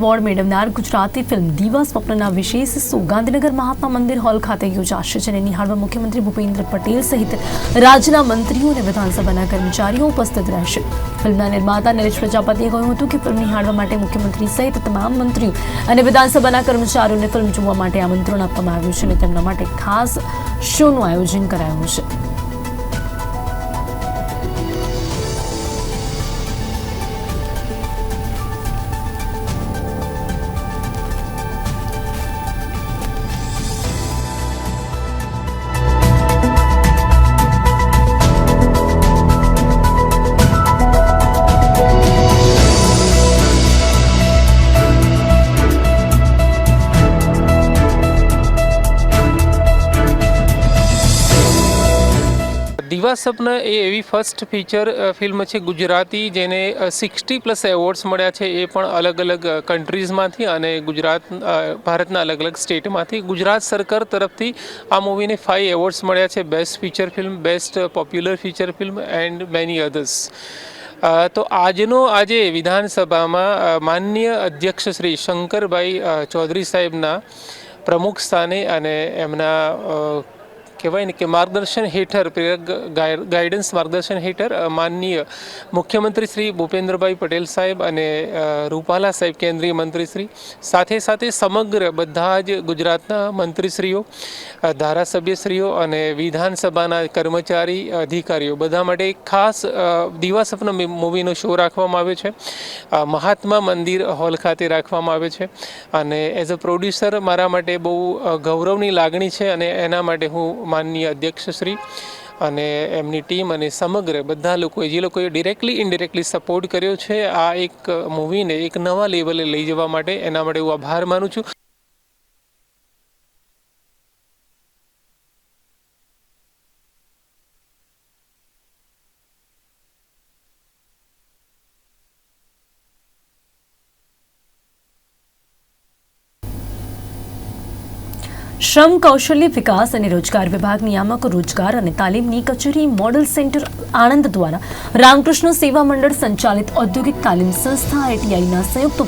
Award મેળવનાર Gujarati film દીવા સ્વપ્નના વિશેષ શો ગાંધીનગર મહાત્મા મંદિર હોલ ખાતે યોજાશે, જેને નિહાળવા મુખ્યમંત્રી ભૂપેન્દ્ર પટેલ સહિત રાજ્યના મંત્રીઓ અને વિધાનસભાના કર્મચારીઓ ઉપસ્થિત રહેશે. ફિલ્મના નિર્માતા નરેશ પ્રજાપતિએ કહ્યું હતું કે ફિલ્મ નિહાળવા માટે મુખ્યમંત્રી સહિત તમામ મંત્રીઓ અને વિધાનસભાના કર્મચારીઓને ફિલ્મ જોવા માટે આમંત્રણ આપવામાં આવ્યું છે અને તેમના માટે ખાસ શોનું આયોજન કરાયું છે. દીવા સપના એ એવી ફર્સ્ટ ફીચર ફિલ્મ છે ગુજરાતી જેને સિક્સટી પ્લસ એવોર્ડ્સ મળ્યા છે એ પણ અલગ અલગ કન્ટ્રીઝમાંથી અને ગુજરાત ભારતના અલગ અલગ સ્ટેટમાંથી ગુજરાત સરકાર તરફથી આ મૂવીને ફાઇવ એવોર્ડ્સ મળ્યા છે. Best feature film best popular feature film and many others તો આજનો, આજે વિધાનસભામાં માન્ય અધ્યક્ષ શ્રી શંકરભાઈ ચૌધરી સાહેબના પ્રમુખ સ્થાને અને એમના કહેવાય ને કે માર્ગદર્શન હેઠળ ગાઈડન્સ માર્ગદર્શન હેઠળ માનનીય મુખ્યમંત્રી શ્રી ભૂપેન્દ્રભાઈ પટેલ સાહેબ અને રૂપાલા સાહેબ કેન્દ્રીય મંત્રીશ્રી સાથે સાથે સમગ્ર બધા જ ગુજરાતના મંત્રીશ્રીઓ ધારાસભ્યશ્રીઓ અને વિધાનસભાના કર્મચારી, અધિકારીઓ, બધા માટે ખાસ દીવા સપના મૂવીનો શો રાખવામાં આવ્યો છે. મહાત્મા મંદિર હોલ ખાતે રાખવામાં આવ્યો છે. અને એઝ અ પ્રોડ્યુસર મારા માટે બહુ ગૌરવની લાગણી છે અને એના માટે હું માનનીય અધ્યક્ષશ્રી અને એમની ટીમ અને સમગ્ર બધા લોકોએ, જે લોકોએ ડિરેક્ટલી ઇનડિરેક્ટલી સપોર્ટ કર્યો છે આ એક મૂવીને એક નવા લેવલે લઈ જવા માટે. એના માટે હું આભાર માનું છું. શ્રમ, કૌશલ્ય વિકાસ અને રોજગાર વિભાગ, નિયામક, રોજગાર અને તાલીમની કચેરી, મોડલ સેન્ટર, આણંદ દ્વારા રામકૃષ્ણ સેવા મંડળ સંચાલિત ઔદ્યોગિક તાલીમ સંસ્થા, આઈટીઆઈના સંયુક્ત